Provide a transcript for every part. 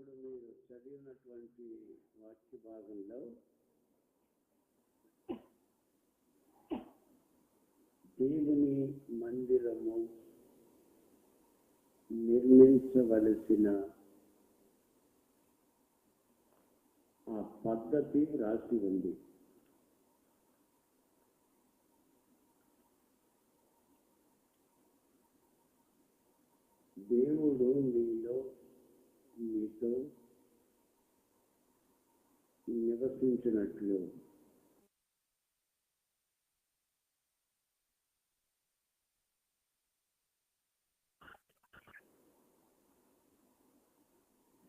ఇప్పుడు మీరు చదివినటువంటి వాక్య భాగంలో దేవుని మందిరము నిర్మించవలసిన ఆ పద్ధతి రాసి ఉంది. దేవుడు మీ మీతో నివసించినట్లు.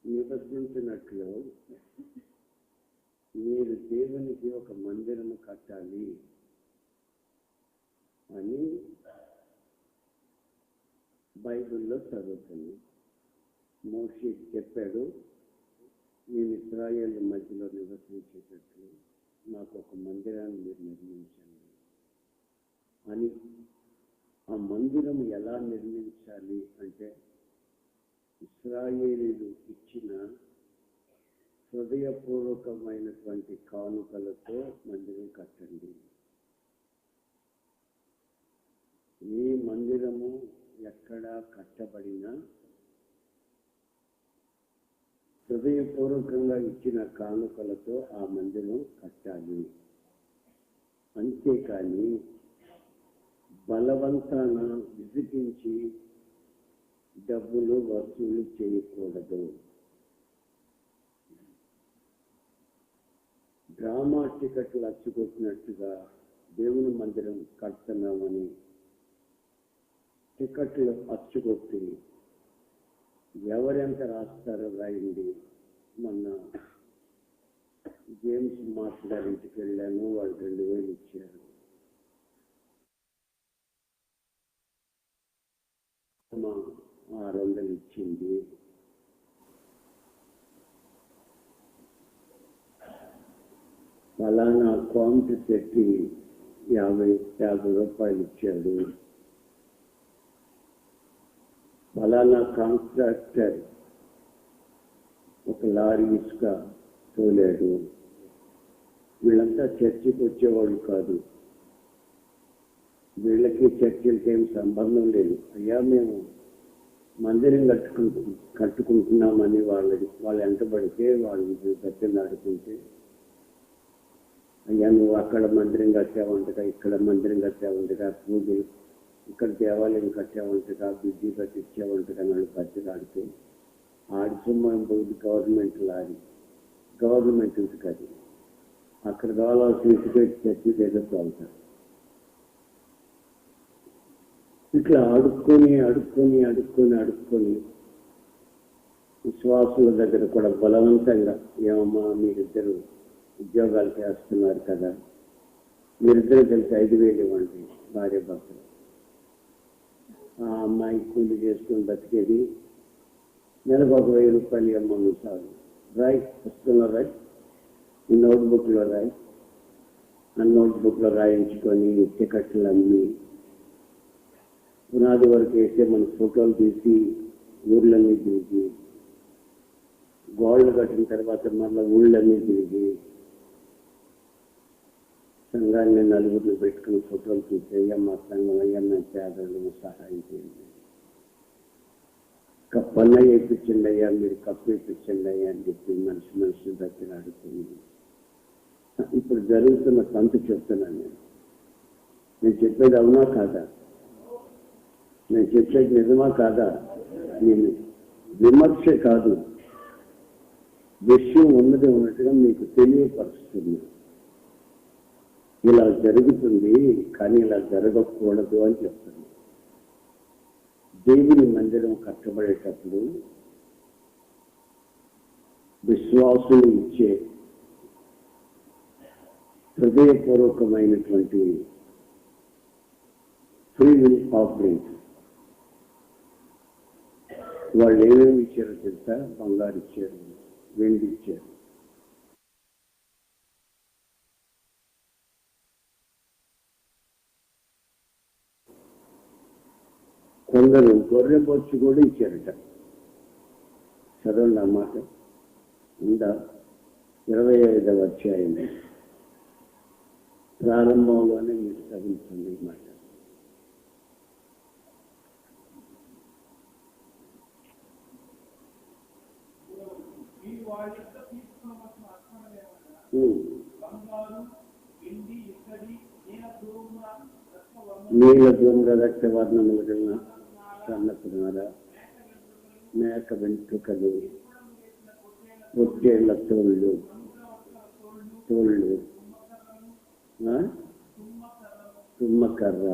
నివసించినట్లు. మీరు దేవునికి ఒక మందిరము కట్టాలి అని బైబిల్లో చదువుతుంది. మోషి చెప్పాడు నేను ఇస్రాయేల్ మధ్యలో నివసించేటట్లు నాకు ఒక మందిరాన్ని మీరు నిర్మించండి. అని ఆ మందిరం ఎలా నిర్మించాలి అంటే ఇస్రాయేలీలు ఇచ్చిన హృదయపూర్వకమైనటువంటి కానుకలతో మందిరం కట్టండి. ఈ మందిరము ఎక్కడా కట్టబడినా హృదయపూర్వకంగా ఇచ్చిన కానుకలతో ఆ మందిరం కట్టాలి. అంతేకాని బలవంతాన విసిగించి డబ్బులు వసూలు చేయకూడదు. డ్రామా టికెట్లు అచ్చుకొచ్చినట్టుగా దేవుని మందిరం కడుతున్నామని టికెట్లు అచ్చుకొట్టి ఎవరెంత రాస్తారో రాయండి. మొన్న జేమ్స్ మాస్టర్ గారి ఇంటికి వెళ్ళాను వాళ్ళు రెండు వేలు ఇచ్చారు. ఆరు వందలు ఇచ్చింది. ఫలానా కాంట్ పెట్టి యాభై యాభై రూపాయలు ఇచ్చాడు. ఫలానా కాంట్రాక్టర్ ఒక లారీ ఇసుక తోలాడు. వీళ్ళంతా చర్చికి వచ్చేవాళ్ళు కాదు. వీళ్ళకి చర్చిలకి ఏం సంబంధం లేదు. అయ్యా మేము మందిరం కట్టుకుంటు కట్టుకుంటున్నామని వాళ్ళకి వాళ్ళు వెంటబడితే వాళ్ళు దగ్గర ఆడుకుంటే అయ్యా నువ్వు అక్కడ మందిరం కట్టావంటగా ఇక్కడ మందిరం కట్టావంటగా పూజలు ఇక్కడ దేవాలయం కట్టావంటగా బిడ్డి కట్టించావంటగా నన్ను పచ్చగాడితే ఆడి సొమ్ము పోయింది గవర్నమెంట్ లారీ గవర్నమెంట్ ఇసుక అది అక్కడ కావాల్సిన ఇసుక చర్చి దగ్గర ఇట్లా అడుక్కొని అడుక్కొని అడుక్కొని అడుక్కొని విశ్వాసుల దగ్గర కూడా బలవంతంగా ఏమమ్మా మీరిద్దరు ఉద్యోగాలు చేస్తున్నారు కదా మీరిద్దరు కలిసి ఐదు వేలు ఇవ్వండి భార్య భర్తలు. ఆ అమ్మాయి కూలి చేసుకుని బతికేది. నెలకు ఒక వెయ్యి రూపాయలు ఇవ్వమని సార్. రాయ్ పుస్తకంలో రాయ్. ఈ నోట్బుక్లో రాయ్. ఆ నోట్బుక్లో రాయించుకొని టికెట్లు అమ్మి పునాది వరకు వేస్తే మన ఫోటోలు తీసి ఊర్లన్నీ తిరిగి గోళ్ళు కట్టిన తర్వాత మళ్ళీ ఊళ్ళన్నీ తిరిగి సంఘాన్ని నలుగురిని పెట్టుకుని ఫోటోలు తీసి అయ్యా మా సంఘం అయ్యా నా పేదలు సహాయం చేయండి కప్పన్న వేయించండి అయ్యా మీరు కప్పు వేయించండి అయ్యా అని చెప్పి మనిషి మనిషి దగ్గర అడుగుతుంది ఇప్పుడు జరుగుతున్న తంతు చెప్తున్నాను నేను నేను చెప్పేది అవునా కాదా నేను చెప్పేది నిజమా కాదా నేను విమర్శ కాదు విషయం ఉన్నది ఉన్నట్టుగా మీకు తెలియపరుస్తుంది ఇలా జరుగుతుంది కానీ ఇలా జరగకూడదు అని చెప్తుంది. దేవుని మందిరం కట్టబడేటప్పుడు విశ్వాసులు ఇచ్చే హృదయపూర్వకమైనటువంటి ఫ్రీ విల్ ఆఫరింగ్స్ వాళ్ళు ఏమేమి ఇచ్చారో తెలుసా? బంగారు ఇచ్చారు వెండి ఇచ్చారు కొందరు గొర్రె బొచ్చు కూడా ఇచ్చారట. చదవండి అన్నమాట మాట. ఉందా? ఇరవై ఐదవ అధ్యాయం ప్రారంభంలోనే మీరు చదువుతుంది ఈ మాట. మీరు వారి యొక్క తీసుకున్నవలసిన అర్పణలేమనగా మేక వెంట్రుకలు పొట్టేళ్ళ తోళ్ళు తోళ్ళు ఆ? తుమ్మకర్ర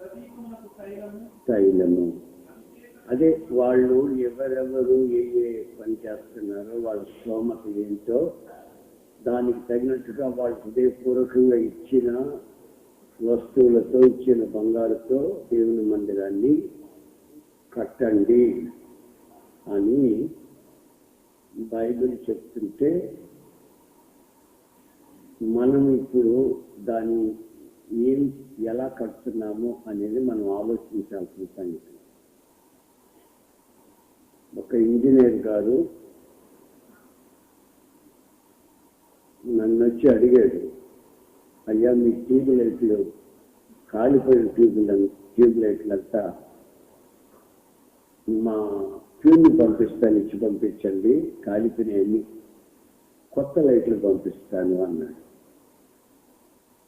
తైలము తైలము అదే వాళ్ళు ఎవరెవరు ఏ ఏ పని చేస్తున్నారో వాళ్ళ స్తోమత ఏంటో దానికి తగినట్టుగా వాళ్ళు హృదయపూర్వకంగా ఇచ్చిన వస్తువులతో ఇచ్చిన బంగారుతో దేవుని మందిరాన్ని కట్టండి అని బైబిల్ చెప్తుంటే మనం ఇప్పుడు దాన్ని ఏం ఎలా కడుతున్నాము అనేది మనం ఆలోచించాల్సిన సంగతి. ఒక ఇంజనీర్ గారు నన్ను వచ్చి అడిగాడు అయ్యా మీ ట్యూబ్ లైట్లు కాలిపోయిన ట్యూబ్ ట్యూబ్ లైట్లంతా మా ట్యూబ్ని పంపిస్తాను ఇచ్చి పంపించండి కాలిపోయినవి కొత్త లైట్లు పంపిస్తాను అన్నాడు.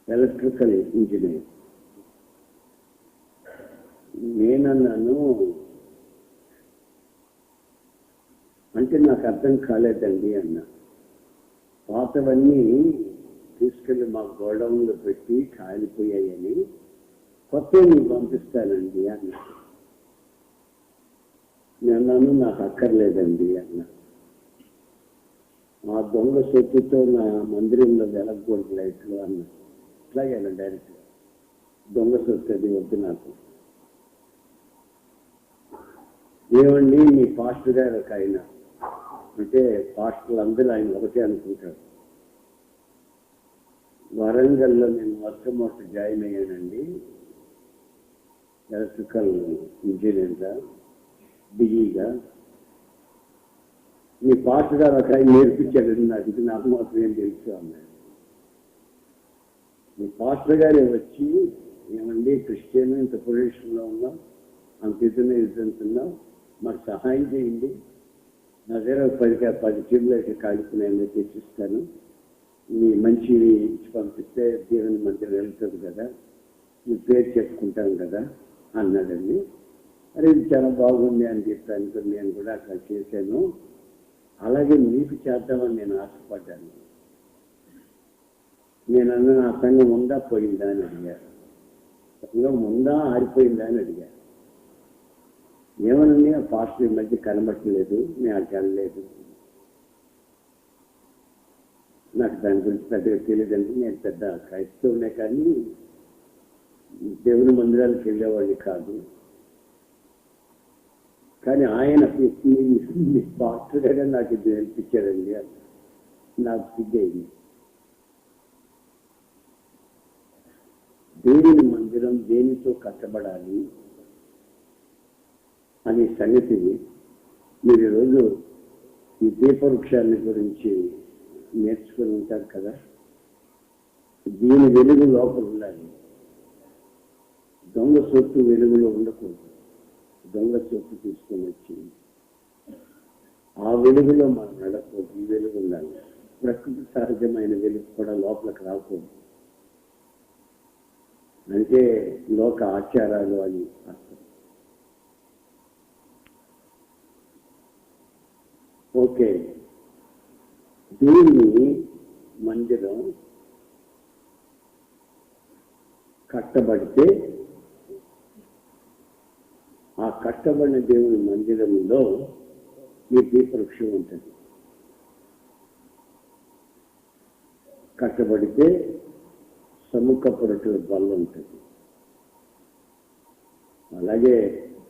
Electrical engineer. నేనన్నాను అంటే నాకు అర్థం కాలేదండి అన్న. పాతవన్నీ తీసుకెళ్ళి మా గోడౌన్లో పెట్టి కాలిపోయాయని కొత్త నీకు పంపిస్తానండి అన్న. నేనన్నాను నాకు అక్కర్లేదండి అన్న. మా దొంగ సొత్తుతో నా మందిరంలో వెలగకూడదు లైట్లు అన్న. ఇట్లాగే డైరెక్ట్ దొంగ సొత్తు అది వద్దు నాకు. ఏమండి మీ పాస్టర్ గారు ఒక ఆయన. అంటే పాస్టర్లు అందరూ ఆయన ఒకటే అనుకుంటారు. వరంగల్లో నేను మొట్టమొదటి జాయిన్ అయ్యానండి. ఎలక్ట్రికల్ ఇంజనీర్గా బిజీగా మీ పాస్టర్ గారు ఒక ఆయన నేర్పించాడండి నాకు ఇది నాకు మాత్రం ఏం తెలుసు అన్నాడు. మీ పాస్టర్ గారే వచ్చి ఏమండి క్రిస్టియన్ ఇంత పొజిషన్లో ఉన్నాం అంత ఇతనే ఇదంతున్నాం మాకు సహాయం చేయండి. నా దగ్గర పది పది కా- అయితే ట్యూబ్లైట్ కాలుతున్నాయని తెచ్చిస్తాను. మీ మంచిని ఇచ్చి పంపిస్తే దేవుని మంచిగా వెళ్తుంది కదా. మీ పేరు చెప్పుకుంటాం కదా అన్నాడండి. అరే ఇది చాలా బాగుంది అని చెప్పి అనుకుని నేను కూడా అట్లా చేశాను. అలాగే మీకు చేద్దామని నేను ఆశపడ్డాను. నేను అన్న నా సంఘం ఉందా పోయిందా అని అడిగారు. సంఘం ఉందా ఆరిపోయిందా అని అడిగారు. ఏమనండి ఆ పాస్టర్ ఈ మధ్య కనబట్టలేదు నేను అక్కడికి నాకు దాని గురించి పెద్దగా తెలియదండి. నేను పెద్ద క్రైస్తవునే కానీ దేవుని మందిరాలకు వెళ్ళేవాడిని కాదు. కానీ ఆయన మీ పాస్టర్ నాకు ఇది నేర్పించాడండి నాకు సిగ్గైంది దేవుని మందిరం దేనితో కట్టబడాలి అనే సంగతి మీరు ఈరోజు ఈ దీపవృక్షాన్ని గురించి నేర్చుకుని ఉంటారు కదా? దీని వెలుగు లోపల ఉండాలి. దొంగ సొత్తు వెలుగులో ఉండకూడదు. దొంగ సొత్తు తీసుకొని వచ్చి ఆ వెలుగులో మనం నడకూడదు ఈ వెలుగు ఉండాలి. ప్రకృతి సహజమైన వెలుగు కూడా లోపలికి రాకూడదు. అంటే లోక ఆచారాలు అని అర్థం. ఓకే. దేవుని మందిరం కట్టబడితే ఆ కట్టబడిన దేవుని మందిరంలో మీ దీపవృక్షం ఉంటుంది. కట్టబడితే సముఖ పొరటుల బల్ల ఉంటుంది. అలాగే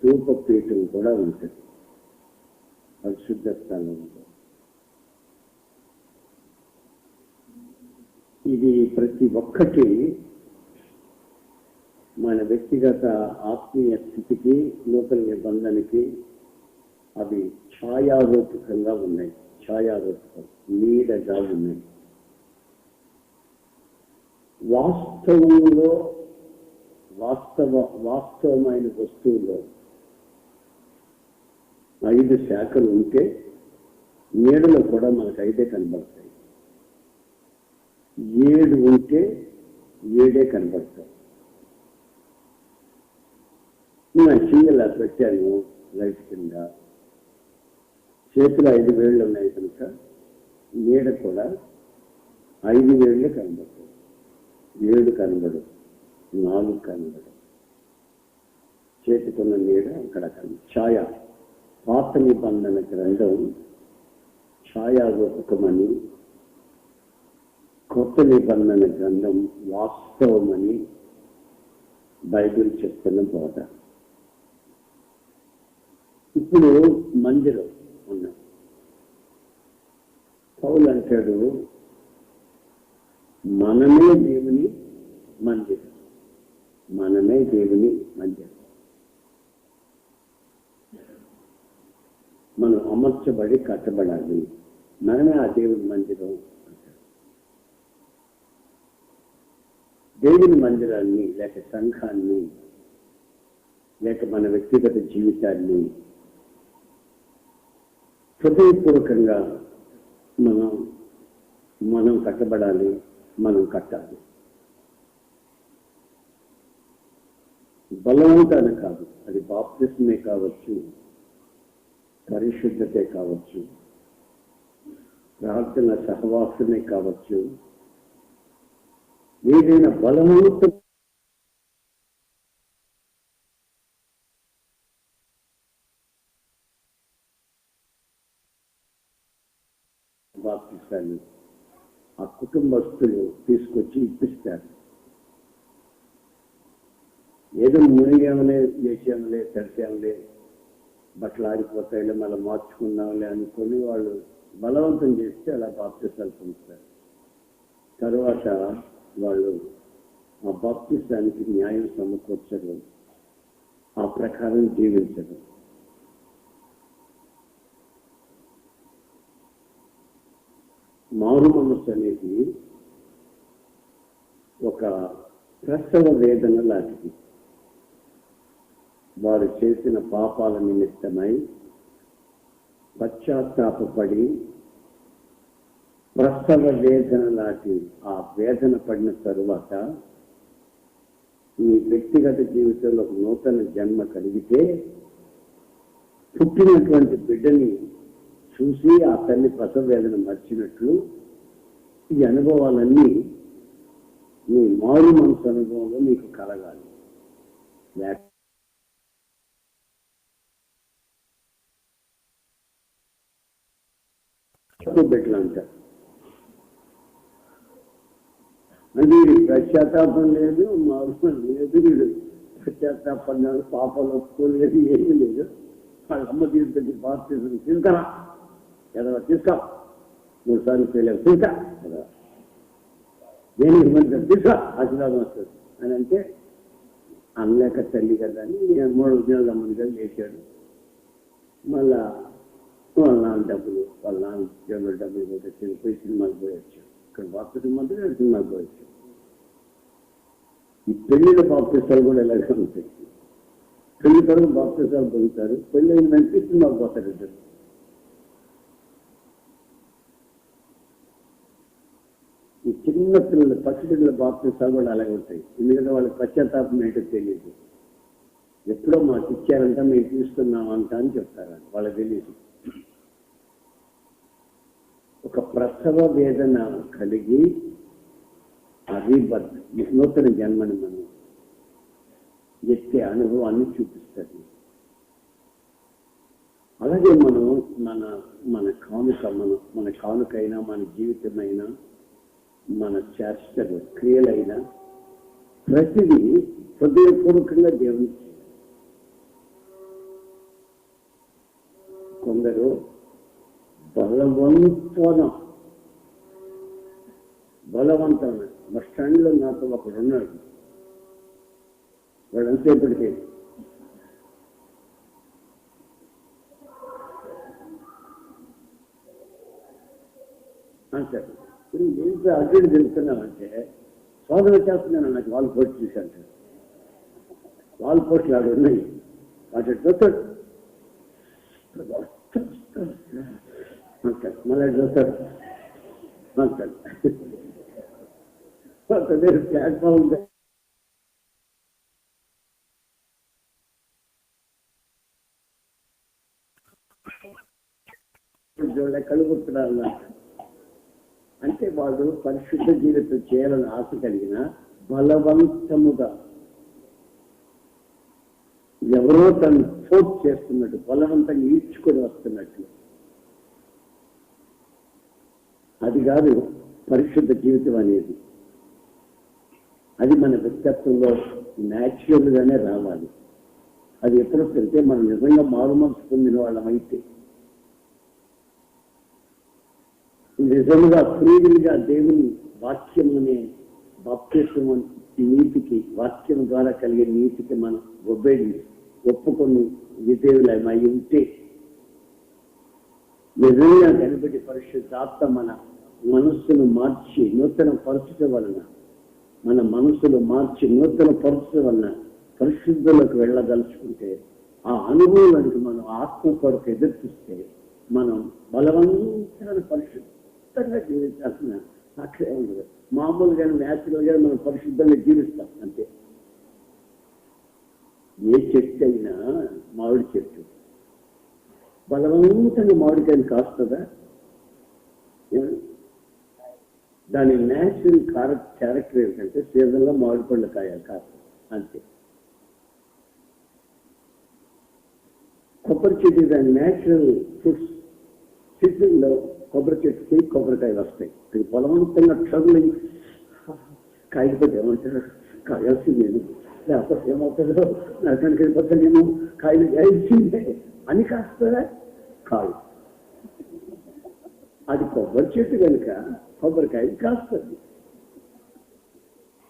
ధూపపీఠం కూడా ఉంటుంది. పరిశుద్ధ స్థానంలో ఇది ప్రతి ఒక్కటి మన వ్యక్తిగత ఆత్మీయ స్థితికి నూతన నిబంధనకి అవి ఛాయారూపకంగా ఉన్నాయి. ఛాయారూపకం నీడగా ఉన్నాయి. వాస్తవంలో వాస్తవ వాస్తవమైన వస్తువులో ఐదు శాఖలు ఉంటే నీడలో కూడా మనకు ఐదే కనబడతాయి. ఏడు ఉంటే ఏడే కనబడతాయి నేను చెయ్యలా పెట్టాను లైట్ కింద చేతిలో ఐదు వేళ్ళు ఉన్నాయి కనుక నీడ కూడా ఐదు వేళ్ళే కనబడతాయి ఏడు కనబడు నాలుగు కనబడు చేతికున్న నీడ అక్కడ కనబడు ఛాయ పాత నిబంధన గ్రంథం ఛాయారూపకమని కొత్త నిబంధన గ్రంథం వాస్తవమని బైబిల్ చెప్తున్న బోధ. ఇప్పుడు మందిరం ఉన్నాం పౌలు అంటాడు మనమే దేవుని మందిరం. మనమే దేవుని మందిరం. మనం అమర్చబడి కట్టబడాలి. మనమే ఆ దేవుని మందిరం అంటాడు. దేవుని మందిరాన్ని లేక సంఘాన్ని లేక మన వ్యక్తిగత జీవితాన్ని హృదయపూర్వకంగా మనం మనం కట్టబడాలి మనం కట్టాలి. బలవంతాన కాదు అది బాప్తిస్మే కావచ్చు పరిశుద్ధతే కావచ్చు ప్రార్థన సహవాసమే కావచ్చు ఏదైనా బలవంత బాప్తిస్తాన్ని ఆ కుటుంబస్తులు తీసుకొచ్చి ఇప్పిస్తారు. ఏదో మునిగామలే చేసాములే తెరిచాములే బట్టలు ఆడిపోతాయిలే మళ్ళీ మార్చుకుందాంలే అనుకొని వాళ్ళు బలవంతం చేస్తే అలా బాప్తిస్తాలు పొందుతారు. తర్వాత వాళ్ళు ఆ బాప్తిస్తానికి న్యాయం సమకూర్చరు. ఆ ప్రకారం జీవించరు. మారు మనస్సు అనేది ఒక ప్రసవ వేదన లాంటిది. వారు చేసిన పాపాల నిమిత్తమై పశ్చాత్తాపడి ప్రసవ వేదన లాంటి ఆ వేదన పడిన తరువాత మీ వ్యక్తిగత జీవితంలో ఒక నూతన జన్మ కలిగితే పుట్టినటువంటి బిడ్డని చూసి ఆ తల్లి ప్రసవ వేదన మర్చినట్లు ఈ అనుభవాలన్నీ మీ మారు మనసు అనుభవంలో మీకు కలగాలి. బిడ్డలు అంటారు అంటే వీడికి పశ్చాత్తాపం లేదు మారు లేదు. వీడు పశ్చాత్తాపం లేదు పాపలు ఒప్పుకోలేదు ఏమీ లేదు. వాళ్ళ అమ్మ తీసుకొచ్చి పాస్ తీసుకుని తింటారా ఎదవ తీసుకో. మూడు సార్లు ఫెయిల్ తీసుకా ఎదవ దేనికి మంచి తీసుకో. ఆశీర్వాదం వస్తుంది. అని అంటే అనలేక తల్లి కదా అని నేను మూడు నెలల ముందుగా చేశాడు మళ్ళా వాళ్ళ నాన్న డబ్బులు వాళ్ళ నాన్న జేబులో డబ్బులు పోతే పోయి సినిమాలు పోయి వచ్చాడు ఇక్కడ బాప్తిసం మాత్రమే నేను సినిమాకి ఈ పెళ్ళిళ్ళ బాప్తిస్తాలు కూడా ఇలాగే ఉంటాయి. పెళ్ళి కొరకు బాప్తిస్తాలు పొందుతారు. పెళ్ళి అయిన వెంటనే సినిమాకి పోతారు ఇద్దరు. ఈ చిన్న పిల్లలు పసిపిల్లల బాప్తిస్తాలు కూడా అలాగే ఉంటాయి. ఎందుకంటే వాళ్ళ పశ్చాత్తాపం ఏంటో తెలియదు ఎప్పుడో మాకు ఇచ్చారంట మేము తీసుకున్నాం అంట అని చెప్తారు. వాళ్ళకి తెలియదు. ప్రసవ వేదన కలిగి అది నూతన జన్మని మనం ఎత్తే అనుభవాన్ని చూపిస్తుంది. అలాగే మనం మన మన కానుక మన మన కానుకైనా మన జీవితమైనా మన చేష్టలు క్రియలైనా ప్రతిదీ హృదయపూర్వకంగా దేవుని కొందరు బలవంతనం బలవంతమైన బస్ స్టాండ్లో నాతో ఒకడు ఉన్నాడు వాడు అంతేపటికే అంటాడు ఎంత అడ్డు తిరుగుతున్నామంటే శోధన చేస్తున్నాను నాకు వాల్ పోస్ట్ చూసి అంటాడు వాల్ పోస్ట్లు ఆడు ఉన్నాయి అటు చూస్తాడు అంటాడు మళ్ళీ చూస్తాడు అంటాడు అదే ప్లాట్ఫామ్ కలుగుతున్నారు అంటే వాళ్ళు పరిశుద్ధ జీవితం చేయాలని ఆశ కలిగిన బలవంతముగా ఎవరో తను ఫోర్స్ చేస్తున్నట్టు బలవంతంగా ఈడ్చుకొని వస్తున్నట్టు. అది కాదు పరిశుద్ధ జీవితం అనేది. అది మన వ్యక్తిత్వంలో న్యాచురల్గానే రావాలి. అది ఎప్పుడు వస్తుంటే మనం నిజంగా మారుమనసు పొందిన వాళ్ళం అయితే. నిజంగా ఫ్రీగా దేవుని వాక్యమునే బాప్తిస్మ నీతికి వాక్యం ద్వారా కలిగే నీతికి మనం ఒబ్బేడి ఒప్పుకొని విధేయులమై ఉంటే నిజంగా కనిపెట్టి పరిశుద్ధాత్మ మన మనస్సును మార్చి నూతన పరిస్థితి వలన మన మనసులు మార్చి నూతన పరచడం వల్ల పరిశుద్ధులకు వెళ్ళదలుచుకుంటే ఆ అనుభవానికి మనం ఆత్మ కొరకు ఎదురు చూస్తే మనం బలవంతమైన పరిశుద్ధంగా జీవించాల్సిన అక్కడే ఉండదు మామూలుగా న్యాచురల్ మనం పరిశుద్ధంగా జీవిస్తాం అంతే. ఏ చెట్టు అయినా మామిడి చెట్టు. బలవంతంగా మామిడికాయలు కాస్తుందా? దాని న్యాచురల్ క్యారెక్టర్ ఏంటంటే సీజన్లో మామిడి పళ్ళు కాయాలి అంతే. కొబ్బరి చెట్టు దాని న్యాచురల్ ఫ్రూట్స్ సీజన్లో కొబ్బరి చెట్టుకి కొబ్బరికాయలు వస్తాయి. అది బలవంతంగా ట్రబుల్ కాయకపోతే ఏమంటారు? కాయాల్సింది నేను లేకపోతే ఏమవుతుందో? నరకానికి వెళ్ళిపోతాను నేను కాయలు కాయాల్సిందే అని కాస్తారా? కాదు. అది కొబ్బరి చెట్టు కనుక కొబ్బరికాయ కాస్తుంది.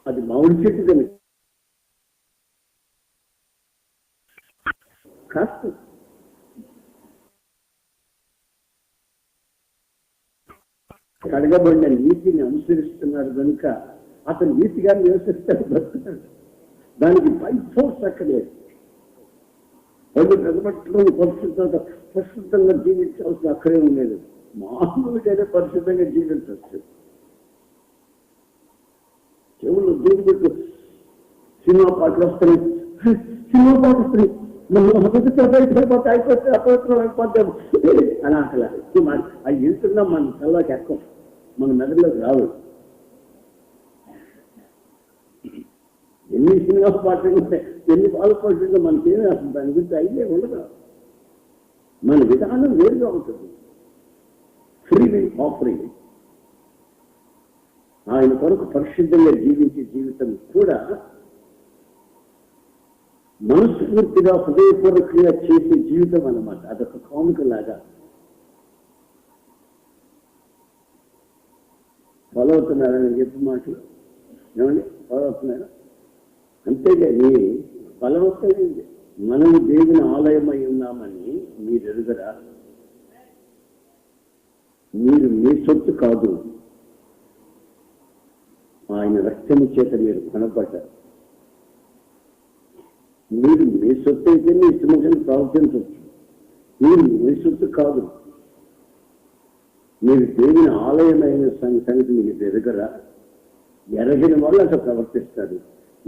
అది మామిడి చెట్టు కనుక కాస్తుంది. కడగబడిన నీతిని అనుసరిస్తున్నారు కనుక అతను నీతిగా నివసిస్తాడు బతుకుతాడు దానికి బై ఫోర్స్ అక్కర్లేదు వాళ్ళు ప్రతిపక్షంలో పరిశుద్ధంగా పరిశుద్ధంగా జీవించాల్సిన అక్కడే ఉండేది. మామూలుగానే పరిశుద్ధంగా జీవించచ్చు చెవులు దూరం పెట్టు సినిమా పాటలు వస్తాయి సినిమా పాట వస్తాయి అయిపోతే అయిపోతే అపవిత్రం అయిపోతాం అని అసలు అది వెళ్తున్నా మన కల్లోకి ఎక్కం. మన మెదడులోకి రావు. ఎన్ని సినిమా పాటలు ఎన్ని బాధపడుతుందో మనకేమీ అసలు దాని గురించి అయితే ఉండదు. మన విధానం వేరుగా ఉంటుంది. ఫ్రీలీ ఆఫరింగ్ ఆయన కొరకు పరిశుద్ధంగా జీవించే జీవితం కూడా మనస్ఫూర్తిగా హృదయపూర్వకంగా చేసే జీవితం అన్నమాట. అదొక కానుక లాగా ఫాలో అవుతున్నారని చెప్పి మాటలు? ఏమండి? ఫాలో అవుతున్నారా? అంతేగాని బలవంతమైంది మనం దేవుని ఆలయమై ఉన్నామని మీరు ఎరుగరా మీరు మీ సొత్తు కాదు. ఆయన రక్తము చేత మీరు కొనబడ్డారు. మీరు మీ సొత్తు అయితే మీ ఇష్టమని ప్రవర్తించవచ్చు. మీరు మీ సొత్తు కాదు. మీరు దేవుని ఆలయమైన సంగతి మీకు ఎరగరా ఎరగిన వాళ్ళు అట్లా ప్రవర్తిస్తారు.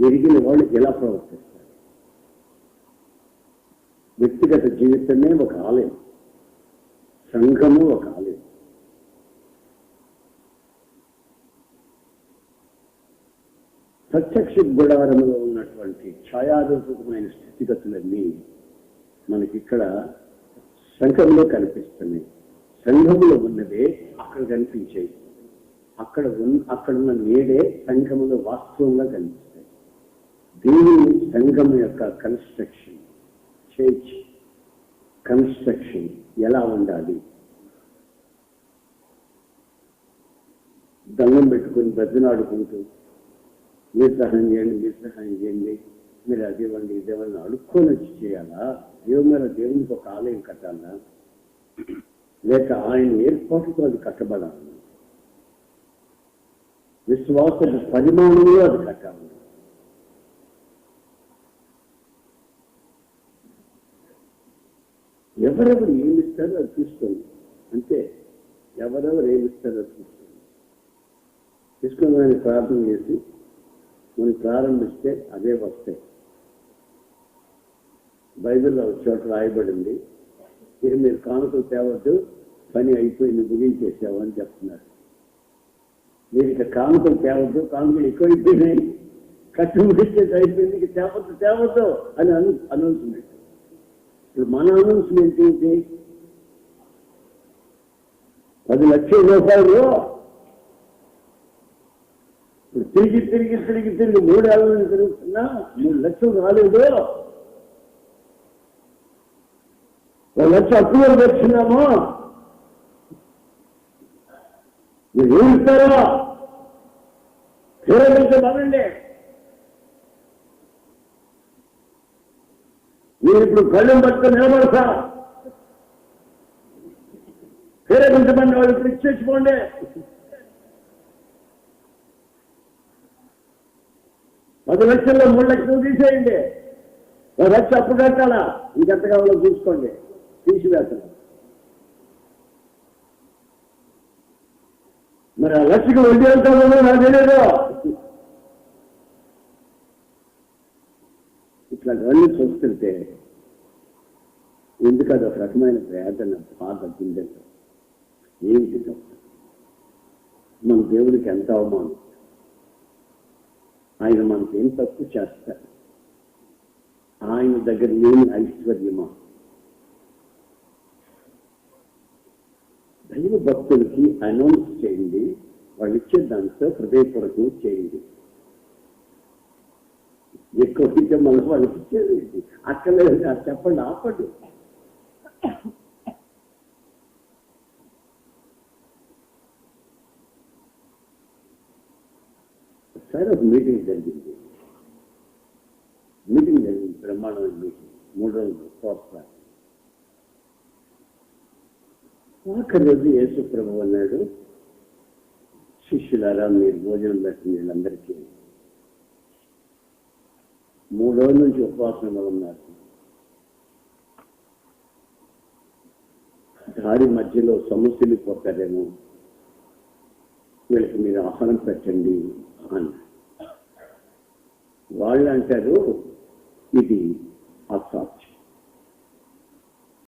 ఎరిగిన వాళ్ళు ఎలా ప్రవర్తిస్తారు? వ్యక్తిగత జీవితమే ఒక ఆలయం. సంఘము ఒక ఆలయం. ప్రత్యక్ష గుడారంలో ఉన్నటువంటి ఛాయారూపకమైన స్థితిగతులన్నీ మనకి ఇక్కడ సంఘంలో కనిపిస్తున్నాయి. సంఘములో ఉన్నదే అక్కడ కనిపించేది అక్కడ ఉన్న అక్కడ ఉన్న నేడే సంఘములో వాస్తవంగా కనిపిస్తాయి. దేవుని సంఘం యొక్క కన్స్ట్రక్షన్ చర్చ్ కన్స్ట్రక్షన్ ఎలా ఉండాలి? దండం పెట్టుకుని బద్దనాడుకుంటూ మీరు సహాయం చేయండి మీరు సహాయం చేయండి. మీరు అది ఇవ్వండి ఇది ఇవ్వండి అడుక్కొని వచ్చి చేయాలా? దేవుని మీద దేవునికి ఒక ఆలయం కట్టాలా? లేక ఆయన ఏర్పాటుతో అది కట్టబడాలి? విశ్వాస పరిమాణంలో అది కట్టాలి? ఎవరెవరు ఏమిస్తారో అది తీసుకోండి. అంటే ఎవరెవరు ఏమిస్తారో అది తీసుకోండి. తీసుకుని దాన్ని ప్రార్థన చేసి మనం ప్రారంభిస్తే అదే వస్తాయి బైబిల్లో చోట రాయబడింది ఇది మీరు కానుకలు తేవద్దు పని అయిపోయింది ముగించేసావు అని చెప్తున్నారు. మీరు ఇక కానుకలు తేవద్దు కానుకలు ఎక్కువైపోయినాయి. కట్టు ముగించేసి అయిపోయింది ఇక తేవద్దు తేవద్దు అని అను అనౌన్స్మెంట్. ఇప్పుడు మన అనౌన్స్మెంట్ ఏంటి? పది లక్షల రూపాయలు తిరిగి తిరిగి తిరిగి తిరిగి మూడేళ్ళ నుంచి తిరుగుతున్నా మూడు లక్షలు రాలేదు. ఒక లక్ష అప్పులు వచ్చినాము మీరు ఏమి ఇస్తారో తిరగించమనండి మీరు ఇప్పుడు కళ్ళు పట్టుకొని నిలబడతా. తిరగించమని వాళ్ళు ఇప్పుడు ఇచ్చేసుకోండి పది లక్షల్లో మూడు లక్షలు తీసేయండి. ఒక లక్ష అప్పు కట్టాలా? ఇంకెంత కావాలో చూసుకోండి. తీసివేస్తాను. మరి ఆ లక్షకు వడ్డీ వెళ్తామో నాకు తెలియదు ఇట్లాంటివన్నీ చూస్తుంటే ఎందుకు అది ఒక రకమైన వేదన బాధ గుండెతో ఏమిటి మన దేవుడికి ఎంత అవమానం? ఆయన మనకేం ఏం తప్పు చేస్తారు ఆయన దగ్గర లేని ఐశ్వర్యమా? దైవ భక్తులకి అనౌన్స్ చేయండి వాళ్ళు ఇచ్చే దాంతో హృదయపూర్వకం చేయండి. ఎక్కువ ఇచ్చే మన వాళ్ళకి ఇచ్చేది అక్కలేదు చెప్పండి ఆపడు. సరే ఒక మీటింగ్ జరిగింది. మీటింగ్ జరిగింది బ్రహ్మాండమైన మీటింగ్. మూడు రోజులు కోర్స్ ఆఖరి రోజు యేసు ప్రభు అన్నాడు శిష్యులారా మీరు భోజనం పెట్టిన వీళ్ళందరికీ. మూడు రోజుల నుంచి ఉపవాసంలో ఉన్నారు? దారి మధ్యలో సమస్యలు పోతారేమో. వీళ్ళకి మీరు ఆహారం పెట్టండి. అని వాళ్ళు అంటారు ఇది అసాధ్యం.